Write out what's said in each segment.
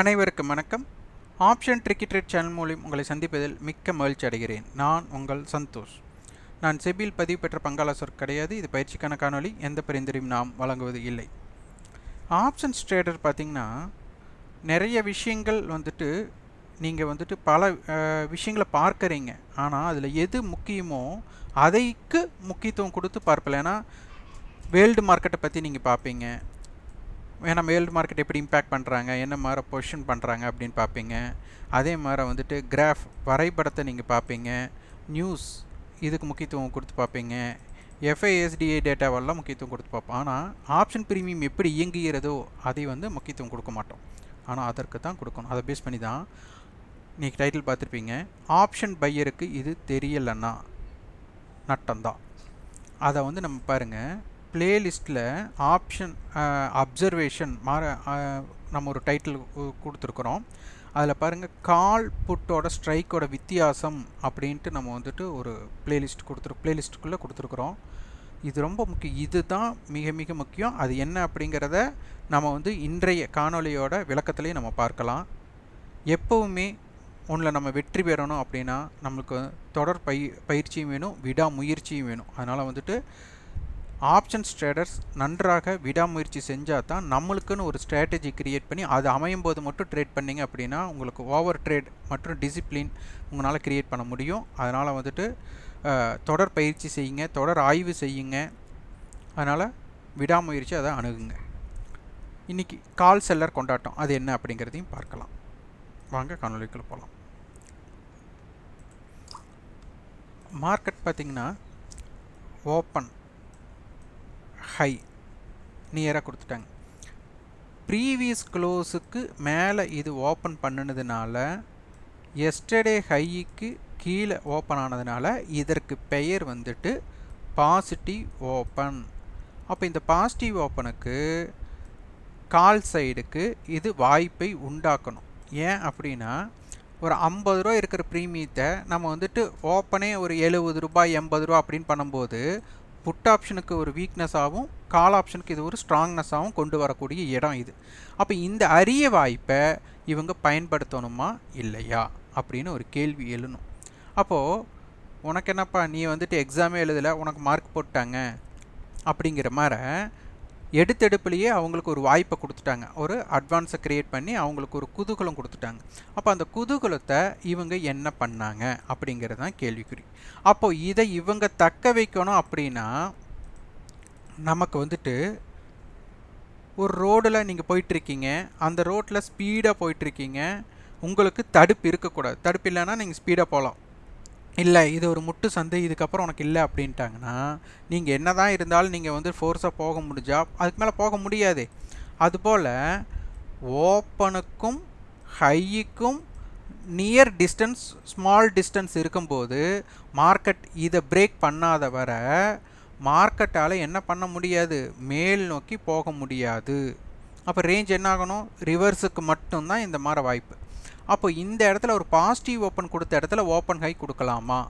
அனைவருக்கும் வணக்கம். Option tricky channel மூலம் உங்களை சந்திப்பதில் மிக்க மகிழ்ச்சி அடைகிறேன். நான் உங்கள் சந்தோஷ். நான் செபியில் பதிவு பெற்ற பங்காளசர் கிடையாது. இது பயிற்சிக்கான காணொளி. எந்த பரிந்துரையும் நாம் வழங்குவது இல்லை. ஆப்ஷன்ஸ் ட்ரேடர் பார்த்திங்கன்னா நிறைய விஷயங்கள் வந்துட்டு நீங்கள் வந்துட்டு பல விஷயங்களை பார்க்குறீங்க. ஆனால் அதில் எது முக்கியமோ அதைக்கு முக்கியத்துவம் கொடுத்து பார்ப்பல. ஏன்னா வேர்ல்டு மார்க்கெட்டை பற்றி நீங்கள் பார்ப்பீங்க. ஏன்னா மேல் மார்க்கெட் எப்படி இம்பேக்ட் பண்ணுறாங்க என்ன மாதிரி பொசிஷன் பண்ணுறாங்க அப்படின்னு பார்ப்பீங்க. அதே மாதிரி வந்துட்டு கிராஃப் வரைபடத்தை நீங்கள் பார்ப்பீங்க. நியூஸ் இதுக்கு முக்கியத்துவம் கொடுத்து பார்ப்பீங்க. எஃப்ஐஎஸ்டிஐ டேட்டாவெல்லாம் முக்கியத்துவம் கொடுத்து பார்ப்போம். ஆனால் ஆப்ஷன் ப்ரீமியம் எப்படி இயங்குகிறதோ அதை வந்து முக்கியத்துவம் கொடுக்க மாட்டோம். ஆனால் அதற்கு தான் கொடுக்கணும். அதை பேஸ் பண்ணி தான் இன்றைக்கி டைட்டில் பார்த்துருப்பீங்க. ஆப்ஷன் பையருக்கு இது தெரியலைன்னா நட்டம்தான். அதை வந்து நம்ம பாருங்கள் பிளேலிஸ்ட்டில் ஆப்ஷன் அப்சர்வேஷன் மாற நம்ம ஒரு டைட்டில் கொடுத்துருக்குறோம். அதில் பாருங்கள் கால் புட்டோட ஸ்ட்ரைக்கோட வித்தியாசம் அப்படின்ட்டு நம்ம வந்துட்டு ஒரு பிளேலிஸ்ட் கொடுத்துரு பிளேலிஸ்ட்டுக்குள்ளே கொடுத்துருக்குறோம். இது ரொம்ப முக்கியம். இதுதான் மிக மிக முக்கியம். அது என்ன அப்படிங்கிறத நம்ம வந்து இன்றைய காணொளியோட விளக்கத்திலையும் நம்ம பார்க்கலாம். எப்போவுமே ஒன்றில் நம்ம வெற்றி பெறணும் அப்படின்னா நம்மளுக்கு தொடர் பயிற்சியும் வேணும் விடாமுயற்சியும் வேணும். அதனால் வந்துட்டு ஆப்ஷன்ஸ் ட்ரேடர்ஸ் நன்றாக விடாமுயற்சி செஞ்சால் தான் நம்மளுக்குன்னு ஒரு ஸ்ட்ராட்டஜி கிரியேட் பண்ணி அது அமையும் போது மட்டும் ட்ரேட் பண்ணிங்க அப்படின்னா உங்களுக்கு ஓவர் ட்ரேட் மற்றும் டிசிப்ளின் உங்களால் கிரியேட் பண்ண முடியும். அதனால் வந்துட்டு தொடர் பயிற்சி செய்யுங்க தொடர் ஆய்வு செய்யுங்க. அதனால் விடாமுயற்சி அதை அணுகுங்க. இன்றைக்கி கால் செல்லர் கொண்டாட்டம் அது என்ன அப்படிங்கிறதையும் பார்க்கலாம். வாங்க காணொலிக்குள்ளே போகலாம் மார்க்கெட் பார்த்திங்கன்னா ஓப்பன் ஹை நியராக கொடுத்துட்டாங்க. ப்ரீவியஸ் க்ளோஸுக்கு மேலே இது ஓப்பன் பண்ணினதுனால எஸ்டர்டே ஹைக்கு கீழே ஓப்பன் ஆனதுனால இதற்கு பெயர் வந்துட்டு பாசிட்டிவ் ஓப்பன் அப்போ இந்த பாசிட்டிவ் ஓப்பனுக்கு கால் சைடுக்கு இது வாய்ப்பை உண்டாக்கணும். ஏன் அப்படின்னா ஒரு ஐம்பது ரூபா இருக்கிற ப்ரீமியத்தை நம்ம வந்துட்டு ஓப்பனே ஒரு எழுபது ரூபாய் எண்பது ரூபா அப்படின்னு பண்ணும்போது புட் ஆப்ஷனுக்கு ஒரு வீக்னஸாகவும் கால் ஆப்ஷனுக்கு இது ஒரு ஸ்ட்ராங்னஸாகவும் கொண்டு வரக்கூடிய இடம் இது. அப்போ இந்த அரிய வாய்ப்பை இவங்க பயன்படுத்தணுமா? இல்லையா? அப்படின்னு ஒரு கேள்வி எழுணும். அப்போது உனக்கு என்னப்பா நீ வந்துட்டு எக்ஸாமே எழுதலை உனக்கு மார்க் போட்டாங்க அப்படிங்கிற மாதிரி எடுத்தெடுப்புலேயே அவங்களுக்கு ஒரு வாய்ப்பை கொடுத்துட்டாங்க. ஒரு அட்வான்ஸை க்ரியேட் பண்ணி அவங்களுக்கு ஒரு குதூகலம் கொடுத்துட்டாங்க. அப்போ அந்த குதூகலத்தை இவங்க என்ன பண்ணாங்க அப்படிங்கிறது தான் கேள்விக்குறி. அப்போ இதை இவங்க தக்க வைக்கணும் அப்படின்னா நமக்கு வந்துட்டு ஒரு ரோடில் நீங்கள் போயிட்டுருக்கீங்க. அந்த ரோட்டில் ஸ்பீடாக போயிட்டுருக்கீங்க. உங்களுக்கு தடுப்பு இருக்கக்கூடாது. தடுப்பு இல்லைன்னா நீங்கள் ஸ்பீடாக போகலாம். இல்லை இது ஒரு முட்டு சந்தை இதுக்கப்புறம் உனக்கு இல்லை அப்படின்ட்டாங்கன்னா நீங்கள் என்ன தான் இருந்தாலும் நீங்கள் வந்து ஃபோர்ஸாக போக முடிஞ்சா அதுக்கு மேலே போக முடியாது. அதுபோல் ஓப்பனுக்கும் ஹையிக்கும் நியர் டிஸ்டன்ஸ் ஸ்மால் டிஸ்டன்ஸ் இருக்கும்போது மார்க்கெட் இதை பிரேக் பண்ணாத வர மார்க்கெட்டால் என்ன பண்ண முடியாது? மேல் நோக்கி போக முடியாது. அப்போ ரேஞ்ச் என்ன ஆகணும் ரிவர்ஸுக்கு மட்டும்தான் இந்த மாதிரி வாய்ப்பு. அப்போ இந்த இடத்துல ஒரு பாசிட்டிவ் ஓப்பன் கொடுத்த இடத்துல ஓப்பன் ஹை கொடுக்கலாமா?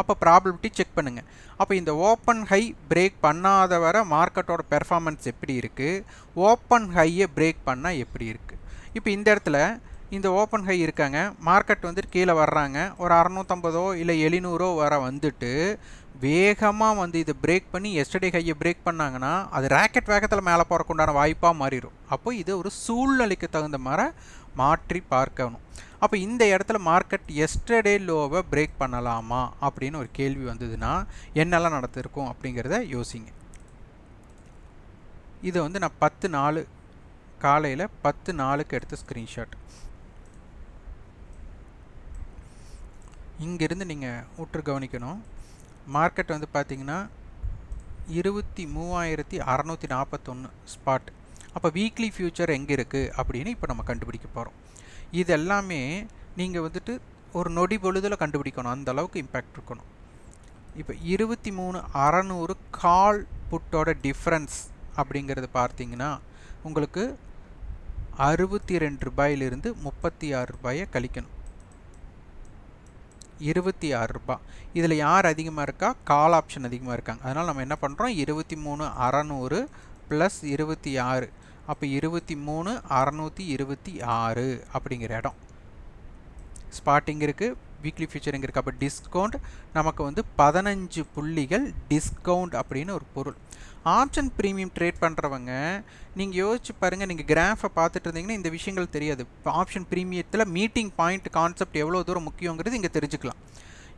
அப்போ ப்ராபபிலிட்டி செக் பண்ணுங்கள் அப்போ இந்த ஓப்பன் ஹை பிரேக் பண்ணாத வர மார்க்கெட்டோட பெர்ஃபார்மன்ஸ் எப்படி இருக்குது ஓப்பன் ஹையை பிரேக் பண்ணால் எப்படி இருக்குது இப்போ இந்த இடத்துல இந்த ஓப்பன் ஹை இருக்காங்க. மார்க்கெட் வந்துட்டு கீழே வர்றாங்க. ஒரு அறநூற்றம்பதோ இல்லை எழுநூறோ வர வந்துட்டு வேகமாக வந்து இதை பிரேக் பண்ணி எஸ்டர்டே ஹையை பிரேக் பண்ணாங்கன்னா அது ராக்கெட் வேகத்தில் மேலே போகிறக்குண்டான வாய்ப்பாக மாறிடும். அப்போ இது ஒரு சூழ்நிலைக்கு தகுந்த மாதிரி மாற்றி பார்க்கணும். அப்போ இந்த இடத்துல மார்க்கெட் எஸ்டர்டே லோவை பிரேக் பண்ணலாமா அப்படின்னு ஒரு கேள்வி வந்ததுன்னா என்னெல்லாம் நடந்திருக்கும் அப்படிங்கிறத யோசிங்க. இதை வந்து நான் பத்து நாலு காலையில் பத்து நாளுக்கு எடுத்த ஸ்க்ரீன்ஷாட் இங்கேருந்து நீங்கள் உற்று கவனிக்கணும். மார்க்கெட் வந்து பார்த்தீங்கன்னா இருபத்தி மூவாயிரத்தி அறநூற்றி நாற்பத்தொன்று ஸ்பாட் அப்போ வீக்லி ஃபியூச்சர் எங்கே இருக்குது அப்படின்னு இப்போ நம்ம கண்டுபிடிக்க போகிறோம் இது எல்லாமே நீங்கள் வந்துட்டு ஒரு நொடி பொழுதில் கண்டுபிடிக்கணும். அந்த அளவுக்கு இம்பேக்ட் இருக்கணும். இப்போ இருபத்தி மூணு அறநூறு கால் புட்டோட டிஃப்ரென்ஸ் அப்படிங்கிறது பார்த்தீங்கன்னா உங்களுக்கு அறுபத்தி ரெண்டு ரூபாயிலிருந்து முப்பத்தி ஆறு ரூபாயை கழிக்கணும். இருபத்தி ஆறு ரூபாய் இதில் யார் அதிகமாக இருக்கா? கால் ஆப்ஷன் அதிகமாக இருக்காங்க. அதனால் நம்ம என்ன பண்ணுறோம் இருபத்தி மூணு அறநூறு ப்ளஸ் இருபத்தி ஆறு அப்போ இருபத்தி மூணு அறநூற்றி இருபத்தி ஆறு அப்படிங்கிற இடம். ஸ்பாட்டிங் இருக்குது வீக்லி ஃபியூச்சரிங் இருக்குது அப்போ டிஸ்கவுண்ட் நமக்கு வந்து பதினஞ்சு புள்ளிகள் டிஸ்கவுண்ட் அப்படின்னு ஒரு பொருள். ஆப்ஷன் ப்ரீமியம் ட்ரேட் பண்ணுறவங்க நீங்கள் யோசிச்சு பாருங்கள் நீங்கள் கிராஃபை பார்த்துட்டு இருந்தீங்கன்னா இந்த விஷயங்கள் தெரியாது. ஆப்ஷன் ப்ரீமியத்தில் மீட்டிங் பாயிண்ட் கான்செப்ட் எவ்வளோ தூரம் முக்கியங்கிறது இங்கே தெரிஞ்சுக்கலாம்.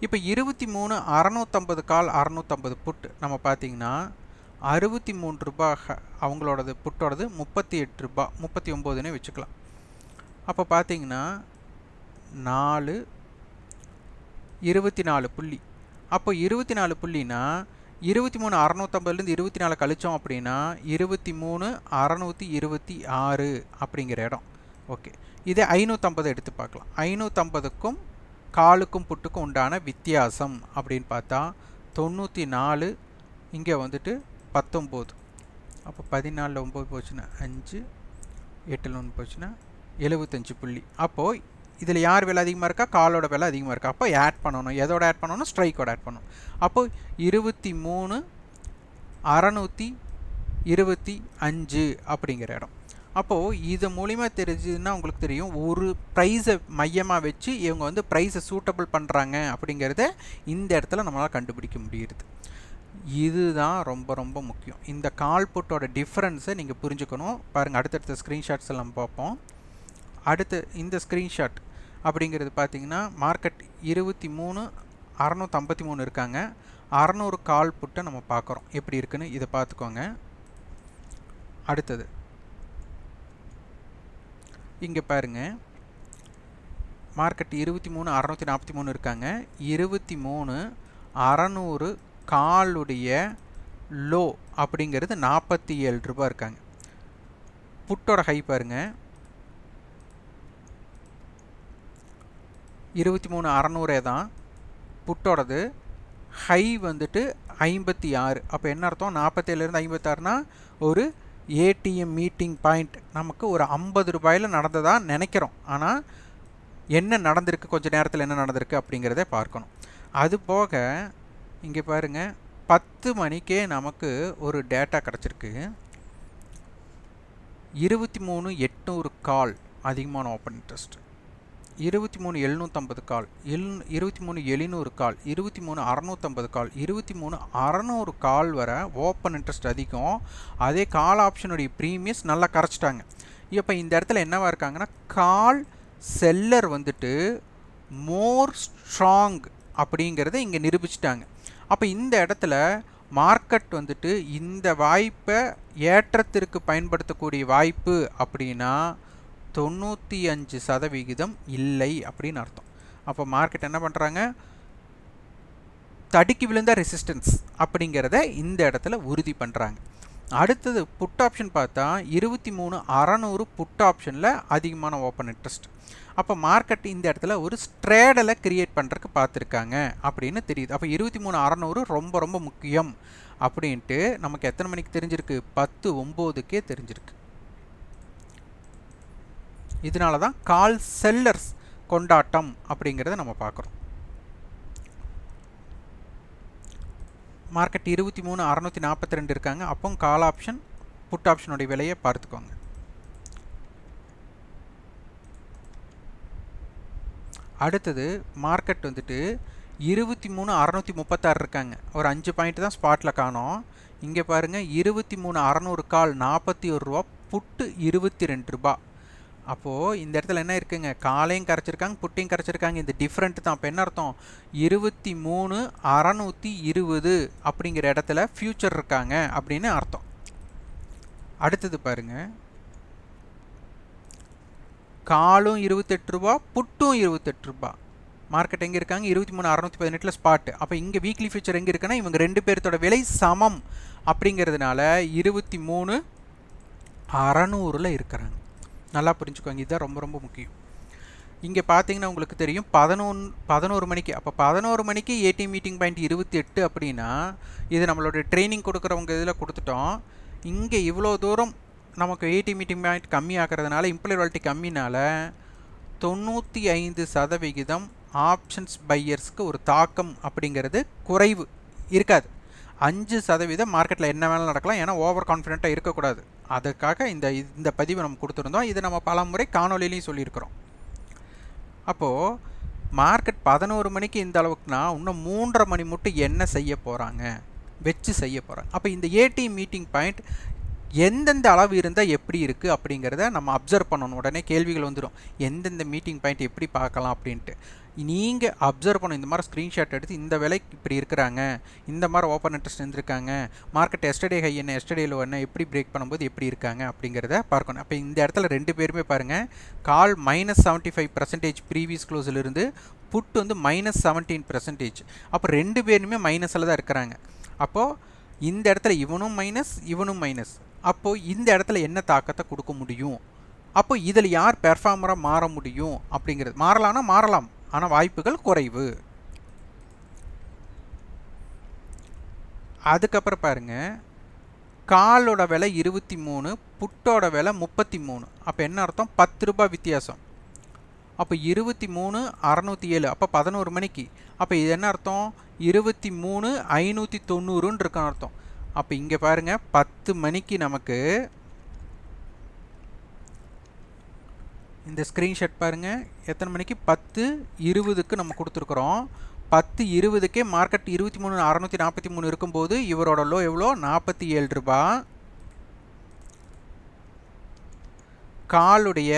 இப்போ இருபத்தி மூணு அறநூற்றம்பது கால் அறநூற்றம்பது புட் நம்ம பார்த்தீங்கன்னா அறுபத்தி மூணு ரூபா அவங்களோடது புட்டோடது முப்பத்தி எட்டு ரூபா முப்பத்தி ஒம்போதுன்னே வச்சுக்கலாம். அப்போ பார்த்தீங்கன்னா நாலு இருபத்தி நாலு புள்ளி. அப்போ இருபத்தி நாலு புள்ளினா இருபத்தி மூணு அறநூற்றம்பதுலேருந்து இருபத்தி நாலு கழிச்சோம் அப்படின்னா இருபத்தி மூணு அறநூற்றி இருபத்தி ஆறு அப்படிங்கிற இடம். ஓகே. இதே ஐநூற்றம்பது எடுத்து பார்க்கலாம். ஐநூற்றம்பதுக்கும் காலுக்கும் புட்டுக்கும் உண்டான வித்தியாசம் அப்படின்னு பார்த்தா தொண்ணூற்றி நாலு இங்கே வந்துட்டு பத்தொம்போது. அப்போ பதினாலில் ஒம்பது போச்சுன்னா அஞ்சு எட்டில் ஒன்று போச்சுன்னா எழுபத்தஞ்சு புள்ளி. அப்போது இதில் யார் விலை அதிகமாக இருக்கா? காலோட விலை அதிகமாக இருக்கா? அப்போ ஆட் பண்ணணும். எதோட ஆட் பண்ணணும் ஸ்ட்ரைக்கோட ஆட் பண்ணணும். அப்போ இருபத்தி மூணு அறநூற்றி இருபத்தி அஞ்சு அப்படிங்கிற இடம். அப்போது இது மூலிமா தெரிஞ்சதுன்னா உங்களுக்கு தெரியும் ஒரு ப்ரைஸை மையமாக வச்சு இவங்க வந்து ப்ரைஸை சூட்டபிள் பண்ணுறாங்க அப்படிங்கிறத இந்த இடத்துல நம்மளால் கண்டுபிடிக்க முடியுது. இதுதான் ரொம்ப ரொம்ப முக்கியம். இந்த கால் புட்டோட டிஃப்ரென்ஸை நீங்கள் புரிஞ்சுக்கணும். பாருங்கள் அடுத்தடுத்த ஸ்க்ரீன்ஷாட்ஸ் எல்லாம் பார்ப்போம். அடுத்து இந்த ஸ்க்ரீன்ஷாட் அப்படிங்கிறது பார்த்தீங்கன்னா மார்க்கெட் இருபத்தி மூணு அறநூற்றம்பத்தி மூணு இருக்காங்க. அறநூறு கால் புட்டை நம்ம பார்க்குறோம். எப்படி இருக்குன்னு இதை பார்த்துக்கோங்க. அடுத்தது. இங்கே பாருங்கள் மார்க்கெட் இருபத்தி மூணு அறநூற்றி நாற்பத்தி மூணு இருக்காங்க. இருபத்தி மூணு அறநூறு காலுடைய லோ அப்படிங்கிறது நாற்பத்தி ஏழு ரூபா இருக்காங்க. புட்டோட ஹை பாருங்க. இருபத்தி மூணு அறநூறே தான். புட்டோடது ஹை வந்துட்டு ஐம்பத்தி ஆறு. அப்போ என்ன அர்த்தம்? நாற்பத்தேழுலேருந்து ஐம்பத்தாறுனா ஒரு ஏடிஎம் மீட்டிங் பாயிண்ட் நமக்கு ஒரு ஐம்பது ரூபாயில் நடந்ததாக நினைக்கிறோம். ஆனால் என்ன நடந்திருக்கு? கொஞ்சம் நேரத்தில் என்ன நடந்திருக்கு அப்படிங்கிறத பார்க்கணும். அது போக இங்கே பாருங்கள் பத்து மணிக்கே நமக்கு ஒரு டேட்டா கிடச்சிருக்கு. இருபத்தி மூணு எட்நூறு கால் அதிகமான ஓப்பன் இன்ட்ரெஸ்ட் இருபத்தி மூணு எழுநூற்றம்பது கால் எல் இருபத்தி மூணு எழுநூறு கால் இருபத்தி மூணு அறநூற்றம்பது கால் இருபத்தி மூணு அறநூறு கால் வர ஓப்பன் இன்ட்ரெஸ்ட் அதிகம். அதே கால் ஆப்ஷனுடைய ப்ரீமியஸ் நல்லா கரைச்சிட்டாங்க. இப்போ இந்த இடத்துல என்னவா இருக்காங்கன்னா கால் செல்லர் வந்துட்டு மோர் ஸ்ட்ராங் அப்படிங்கிறத இங்கே நிரூபிச்சிட்டாங்க. அப்போ இந்த இடத்துல மார்க்கெட் வந்துட்டு இந்த வாய்ப்பை ஏற்றத்திற்கு பயன்படுத்தக்கூடிய வாய்ப்பு அப்படின்னா தொண்ணூற்றி அஞ்சு சதவிகிதம் இல்லை அப்படின்னு அர்த்தம். அப்போ மார்க்கெட் என்ன பண்ணுறாங்க தடுக்கி விழுந்த ரெசிஸ்டன்ஸ் அப்படிங்கிறத இந்த இடத்துல உறுதி பண்ணுறாங்க அடுத்தது புட் ஆப்ஷன் பார்த்தா இருபத்தி மூணு அறநூறு புட் ஆப்ஷனில் அதிகமான ஓப்பன் இன்ட்ரெஸ்ட் அப்போ மார்க்கெட் இந்த இடத்துல ஒரு ஸ்ட்ரேடலை கிரியேட் பண்ணுறதுக்கு பார்த்துருக்காங்க. அப்படின்னு தெரியுது. அப்போ இருபத்தி மூணு அறநூறு ரொம்ப ரொம்ப முக்கியம் அப்படின்ட்டு நமக்கு எத்தனை மணிக்கு தெரிஞ்சிருக்கு? பத்து ஒம்போதுக்கே தெரிஞ்சிருக்கு. இதனால தான் கால் செல்லர்ஸ் கொண்டாட்டம் அப்படிங்கிறத நம்ம பார்க்குறோம். மார்க்கெட் இருபத்தி மூணு அறநூற்றி நாற்பத்தி ரெண்டு இருக்காங்க. அப்போ கால் ஆப்ஷன் புட் ஆப்ஷனுடைய விலையை பார்த்துக்கோங்க. அடுத்தது மார்க்கெட் வந்துட்டு இருபத்தி மூணு அறநூற்றி முப்பத்தாறு இருக்காங்க. ஒரு அஞ்சு பாயிண்ட் தான் ஸ்பாட்டில் காணோம். இங்கே பாருங்கள் இருபத்தி மூணு அறநூறு கால் நாற்பத்தி ஒரு ரூபா புட்டு இருபத்தி ரெண்டு ரூபா. அப்போது இந்த இடத்துல என்ன இருக்குங்க? காலையும் கரைச்சிருக்காங்க புட்டையும் கரைச்சிருக்காங்க. இந்த டிஃப்ரெண்ட் தான். இப்போ என்ன அர்த்தம்? இருபத்தி மூணு அறநூற்றி இருபது அப்படிங்கிற இடத்துல ஃப்யூச்சர் இருக்காங்க அப்படின்னு அர்த்தம். அடுத்தது பாருங்கள் காலும் இருபத்தெட்டு ரூபா புட்டும் இருபத்தெட்டு ரூபா. மார்க்கெட் எங்கே இருக்காங்க? இருபத்தி மூணு அறநூற்றி பதினெட்டில் ஸ்பாட் அப்போ இங்கே வீக்லி ஃபியூச்சர் எங்கே இருக்குன்னா இவங்க ரெண்டு பேர்த்தோட விலை சமம் அப்படிங்கிறதுனால இருபத்தி மூணு அறநூறில் இருக்கிறாங்க. நல்லா புரிஞ்சுக்கோங்க. இதுதான் ரொம்ப ரொம்ப முக்கியம். இங்கே பார்த்தீங்கன்னா உங்களுக்கு தெரியும் பதினொன்று பதினோரு மணிக்கு அப்போ பதினோரு மணிக்கு ஏடிஎம் மீட்டிங் பாயிண்ட் இருபத்தி எட்டு அப்படின்னா இது நம்மளோட ட்ரைனிங் கொடுக்குறவங்க இதில் கொடுத்துட்டோம். இங்கே இவ்வளோ தூரம் நமக்கு ஏடிஎம் மீட்டிங் பாயிண்ட் கம்மியாகிறதுனால ஆகிறதுனால இம்ப்ளாய்வாலிட்டி கம்மினால தொண்ணூற்றி ஐந்து சதவிகிதம் ஆப்ஷன்ஸ் பையர்ஸ்க்கு ஒரு தாக்கம் அப்படிங்கிறது குறைவு இருக்காது. அஞ்சு சதவீதம் மார்க்கெட்டில் என்ன வேணாலும் நடக்கலாம் ஏன்னா ஓவர் கான்ஃபிடென்ட்டாக இருக்கக்கூடாது. அதுக்காக இந்த இந்த பதிவை நம்ம கொடுத்துருந்தோம். இது நம்ம பல முறை காணொலியிலையும் சொல்லியிருக்கிறோம். அப்போது மார்க்கெட் பதினோரு மணிக்கு இந்த அளவுக்குனா இன்னும் மூன்றரை மணி மட்டும் என்ன செய்ய போகிறாங்க வச்சு செய்ய போகிறாங்க அப்போ இந்த ஏடி மீட்டிங் பாயிண்ட் எந்தெந்த அளவு இருந்தால் எப்படி இருக்குது அப்படிங்கிறத நம்ம அப்சர்வ் பண்ணணும். உடனே கேள்விகள் வந்துடும் எந்தெந்த மீட்டிங் பாயிண்ட் எப்படி பார்க்கலாம் அப்படின்ட்டு. நீங்கள் அப்சர்வ் பண்ணணும். இந்த மாதிரி ஸ்க்ரீன்ஷாட் எடுத்து இந்த விலைக்கு இப்படி இருக்கிறாங்க. இந்த மாதிரி ஓப்பன் இன்ட்ரெஸ்ட் இருந்திருக்காங்க. மார்க்கெட் எஸ்டர்டே ஹை என்ன எஸ்டர்டேயில் என்ன எப்படி பிரேக் பண்ணும்போது எப்படி இருக்காங்க அப்படிங்கிறத பார்க்கணும். அப்போ இந்த இடத்துல ரெண்டு பேருமே பாருங்கள் call minus seventy five percentage previous க்ளோஸிலிருந்து put வந்து மைனஸ் செவன்டீன் பர்சன்டேஜ் அப்போ ரெண்டு பேருமே மைனஸில் தான் இருக்கிறாங்க. அப்போது இந்த இடத்துல இவனும் மைனஸ் இவனும் மைனஸ் அப்போது இந்த இடத்துல என்ன தாக்கத்தை கொடுக்க முடியும்? அப்போ இதில் யார் பெர்ஃபார்மராக மாற முடியும் அப்படிங்கிறது. மாறலாம்னா மாறலாம். ஆனால் வாய்ப்புகள் குறைவு. அதுக்கப்புறம் பாருங்க. காலோட விலை இருபத்தி மூணு புட்டோட விலை முப்பத்தி மூணு. அப்போ என்ன அர்த்தம்? பத்து ரூபாய் வித்தியாசம். அப்போ இருபத்தி மூணு அறநூற்றி ஏழு. அப்போ பதினோரு மணிக்கு. அப்போ இது என்ன அர்த்தம்? இருபத்தி மூணு ஐநூற்றி தொண்ணூறுன்னு இருக்கான் அர்த்தம். அப்போ இங்கே பாருங்கள் பத்து மணிக்கு நமக்கு இந்த ஸ்க்ரீன்ஷாட் பாருங்கள் எத்தனை மணிக்கு? பத்து இருபதுக்கு நம்ம கொடுத்துருக்குறோம். பத்து இருபதுக்கே மார்க்கெட் இருபத்தி மூணு அறநூற்றி நாற்பத்தி மூணு இருக்கும்போது இவரோட லோ எவ்வளோ? நாற்பத்தி ஏழு ரூபா. காலுடைய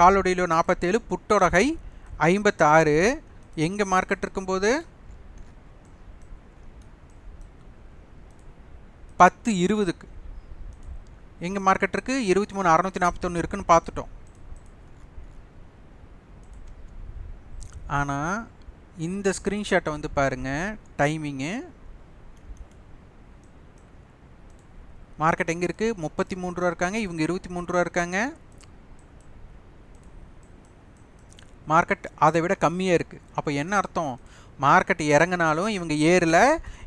காலுடைய லோ நாற்பத்தேழு புட்டோட கை ஐம்பத்தாறு. எங்கே மார்க்கெட் இருக்கும்போது? பத்து இருபதுக்கு. எங்கள் மார்க்கெட் இருக்குது இருபத்தி மூணு அறநூற்றி நாற்பத்தொன்று இருக்குன்னு பார்த்துட்டோம். ஆனால் இந்த ஸ்க்ரீன்ஷாட்டை வந்து பாருங்கள் டைமிங்கு மார்க்கெட் எங்கே இருக்குது முப்பத்தி மூணு ரூபா இருக்காங்க இவங்க இருபத்தி மூணு ரூபா இருக்காங்க. மார்க்கெட் அதை விட கம்மியாக இருக்குது அப்போ என்ன அர்த்தம்? மார்க்கெட் இறங்கினாலும் இவங்க ஏரில்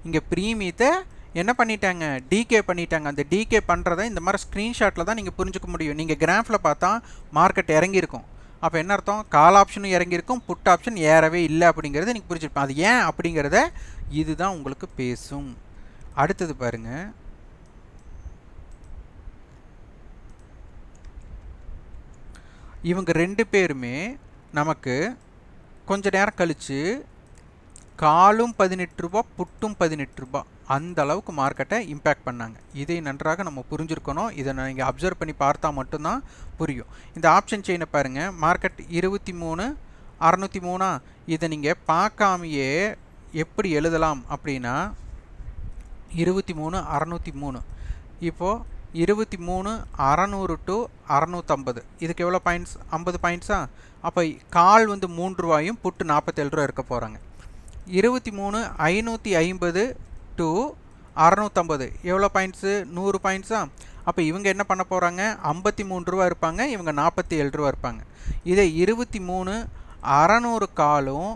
இங்கே ப்ரீமியத்தை என்ன பண்ணிட்டாங்க? டிகே பண்ணிட்டாங்க. அந்த டிகே பண்ணுறத இந்த மாதிரி ஸ்க்ரீன்ஷாட்டில் தான் நீங்கள் புரிஞ்சுக்க முடியும். நீங்கள் கிராஃபில் பார்த்தா மார்க்கெட் இறங்கியிருக்கும். அப்போ என்ன அர்த்தம்? கால் ஆப்ஷனும் இறங்கியிருக்கும். புட் ஆப்ஷன் ஏறவே இல்லை அப்படிங்கிறத நீங்கள் புரிஞ்சுருப்பேன் அது ஏன் அப்படிங்கிறத இதுதான் உங்களுக்கு பேசும். அடுத்தது பாருங்கள் இவங்க ரெண்டு பேருமே நமக்கு கொஞ்ச நேரம் கழித்து காலும் பதினெட்டு ரூபா புட்டும் பதினெட்டு ரூபா அந்த அளவுக்கு மார்க்கெட்டை இம்பேக்ட் பண்ணாங்க. இதை நன்றாக நம்ம புரிஞ்சுருக்கணும். இதை நீங்கள் அப்சர்வ் பண்ணி பார்த்தா மட்டும்தான் புரியும். இந்த ஆப்ஷன் செயினை பாருங்கள் மார்க்கெட் இருபத்தி மூணு அறநூற்றி மூணா. இதை நீங்கள் பார்க்காமையே எப்படி எழுதலாம் அப்படின்னா இருபத்தி மூணு அறநூற்றி மூணு. இப்போது இருபத்தி மூணு அறநூறு டு அறநூற்றம்பது இதுக்கு எவ்வளோ பாயிண்ட்ஸ் ஐம்பது பாயிண்ட்ஸா அப்போ கால் வந்து மூன்று ரூபாயும் புட்டு நாற்பத்தேழு ரூபா இருக்க போகிறாங்க இருபத்தி மூணு ஐநூற்றி ஐம்பது டு அறநூற்றம்பது எவ்வளோ பாயிண்ட்ஸு நூறு பாயிண்ட்ஸா அப்போ இவங்க என்ன பண்ண போகிறாங்க ஐம்பத்தி மூணு ரூபா இருப்பாங்க இவங்க நாற்பத்தி ஏழு ரூபா இருப்பாங்க. இதே இருபத்தி மூணு அறநூறு காலும்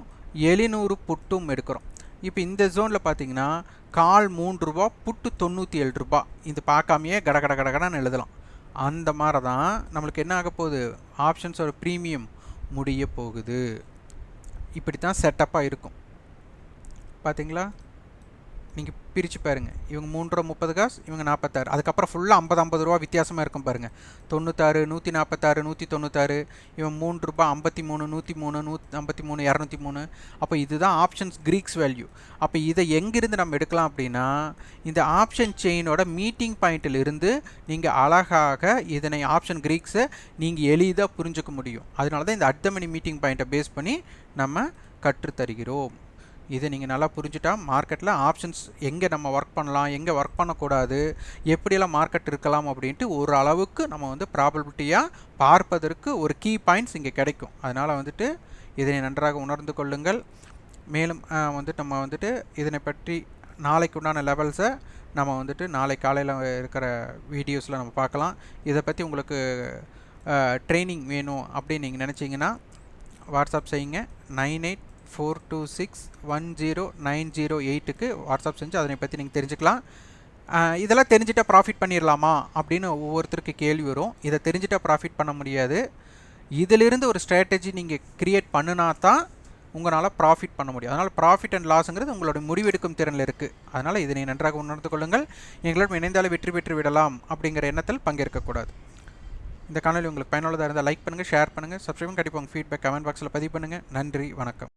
எழுநூறு புட்டும் எடுக்கிறோம். இப்போ இந்த ஜோனில் பார்த்தீங்கன்னா கால் மூன்று ரூபா புட்டு தொண்ணூற்றி ஏழு ரூபா. இது பார்க்காமையே கட கட கட எழுதலாம். அந்த மாதிரி தான் நம்மளுக்கு என்ன ஆக போகுது? ஆப்ஷன்ஸோட ப்ரீமியம் முடிய போகுது இப்படி தான் செட்டப்பாக இருக்கும். பார்த்தீங்களா நீங்கள் பிரித்து பாருங்கள் இவங்க மூன்றரை ரூபா முப்பது காசு இவங்க நாற்பத்தாறு அதுக்கப்புறம் ஃபுல்லாக ஐம்பது ஐம்பது ரூபா வித்தியாசமாக இருக்கும் பாருங்கள் தொண்ணூத்தாறு நூற்றி நாற்பத்தாறு நூற்றி தொண்ணூத்தாறு. இவன் மூன்று ரூபா ஐம்பத்தி மூணு நூற்றி மூணு நூ ஐம்பத்தி மூணு இரநூத்தி மூணு அப்போ இதுதான் ஆப்ஷன்ஸ் க்ரீக்ஸ் வேல்யூ அப்போ இதை எங்கிருந்து நம்ம எடுக்கலாம் அப்படின்னா இந்த ஆப்ஷன் செயினோட மீட்டிங் பாயிண்டில் இருந்து நீங்கள் அழகாக இதனை ஆப்ஷன் க்ரீக்ஸை நீங்கள் எளிதாக புரிஞ்சுக்க முடியும். அதனால தான் இந்த அட்டமணி மீட்டிங் பாயிண்ட்டை பேஸ் பண்ணி நம்ம கற்றுத்தருகிறோம். இதை நீங்கள் நல்லா புரிஞ்சுட்டா மார்க்கெட்டில் ஆப்ஷன்ஸ் எங்கே நம்ம ஒர்க் பண்ணலாம் எங்கே ஒர்க் பண்ணக்கூடாது எப்படியெல்லாம் மார்க்கெட் இருக்கலாம் அப்படின்ட்டு ஒரு அளவுக்கு நம்ம வந்து ப்ராபபிலிட்டியாக பார்ப்பதற்கு ஒரு கீ பாயிண்ட்ஸ் இங்கே கிடைக்கும். அதனால் வந்துட்டு இதனை நன்றாக உணர்ந்து கொள்ளுங்கள். மேலும் வந்துட்டு நம்ம வந்துட்டு இதனை பற்றி நாளைக்கு உண்டான லெவல்ஸை நம்ம வந்துட்டு நாளை காலையில் இருக்கிற வீடியோஸில் நம்ம பார்க்கலாம். இதை பற்றி உங்களுக்கு ட்ரைனிங் வேணும் அப்படின்னு நீங்கள் நினச்சிங்கன்னா வாட்ஸ்அப் செய்யுங்க. Nine eight four two six one zero nine zero எயிட்டுக்கு வாட்ஸ்அப் செஞ்சு அதனை பற்றி நீங்கள் தெரிஞ்சுக்கலாம். இதெல்லாம் தெரிஞ்சுட்டால் ப்ராஃபிட் பண்ணிடலாமா அப்படின்னு ஒவ்வொருத்தருக்கு கேள்வி வரும். இதை தெரிஞ்சுட்டால் ப்ராஃபிட் பண்ண முடியாது. இதிலிருந்து ஒரு ஸ்ட்ராட்டஜி நீங்கள் க்ரியேட் பண்ணினா தான் உங்களால் ப்ராஃபிட் பண்ண முடியும். அதனால் ப்ராஃபிட் அண்ட் லாஸுங்கிறது உங்களுடைய முடிவெடுக்கும் திறனில் இருக்குது அதனால் இதனை நன்றாக உணர்ந்து கொள்ளுங்கள். எங்களோட இணைந்தாலே வெற்றி பெற்று விடலாம் அப்படிங்கிற எண்ணத்தில் பங்கேற்கக்கூடாது இந்த காணொலி உங்களுக்கு பயனுள்ளதாக இருந்தால் லைக் பண்ணுங்கள் ஷேர் பண்ணுங்கள் சப்ஸ்கிரைப் கண்டிப்பாக உங்கள் ஃபீட்பேக் கமெண்ட் பாக்ஸில் பதிவு பண்ணுங்கள் நன்றி வணக்கம்.